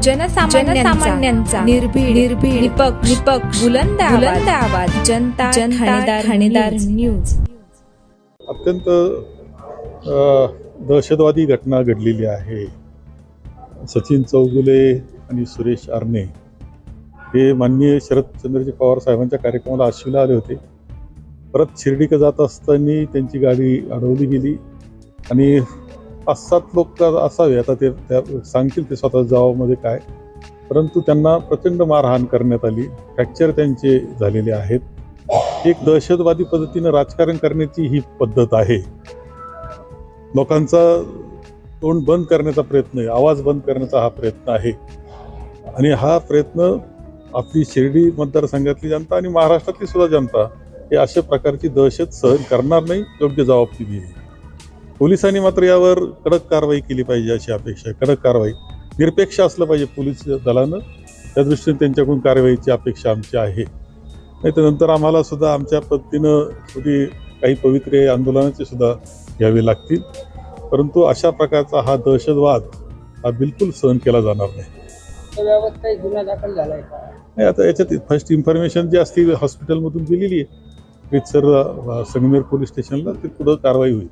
जनसामान्यांचा निर्भीड निर्भीड निपक्ष निपक्ष बुलंद बुलंद आवाज. जनता जनता ठाणेदार न्यूज. अत्यंत अ, दहशतवादी घटना घडलेली आहे. सचिन चौगुले आणि सुरेश आर्णे हे माननीय शरदचंद्रजी पवार साहेबांच्या कार्यक्रमाला आशिवला आले होते. परत शिर्डीकडे जात असताना त्यांची गाडी अडवली गेली आणि पाच सात लोक असावे. आता ते त्या सांगतील ते स्वतः जबाबामध्ये काय. परंतु त्यांना प्रचंड मारहाण करण्यात आली. फ्रॅक्चर त्यांचे झालेले आहेत. एक दहशतवादी पद्धतीनं राजकारण करण्याची ही पद्धत आहे. लोकांचा तोंड बंद करण्याचा प्रयत्न आहे. आवाज बंद करण्याचा हा प्रयत्न आहे. आणि हा प्रयत्न आपली शिर्डी मतदारसंघातली जनता आणि महाराष्ट्रातली सुद्धा जनता हे अशा प्रकारची दहशत सहन करणार नाही योग्य जबाब आहे. पोलिसांनी मात्र यावर कडक कारवाई केली पाहिजे अशी अपेक्षा आहे. कडक कारवाई. निरपेक्ष असलं पाहिजे पोलीस दलानं. त्या दृष्टीने त्यांच्याकडून कारवाईची अपेक्षा आमची आहे. नाही तर नंतर आम्हाला सुद्धा आमच्या पद्धतीनं थोडी काही पवित्रे आंदोलनाचे सुद्धा घ्यावे लागतील. परंतु अशा प्रकारचा हा दहशतवाद हा बिलकुल सहन केला जाणार नाही. नाही आता याच्यात फर्स्ट इन्फॉर्मेशन जी असते हॉस्पिटलमधून दिलेली आहे. रितसर अ, संगमेर पोलीस स्टेशनला ते पुढं कारवाई होईल.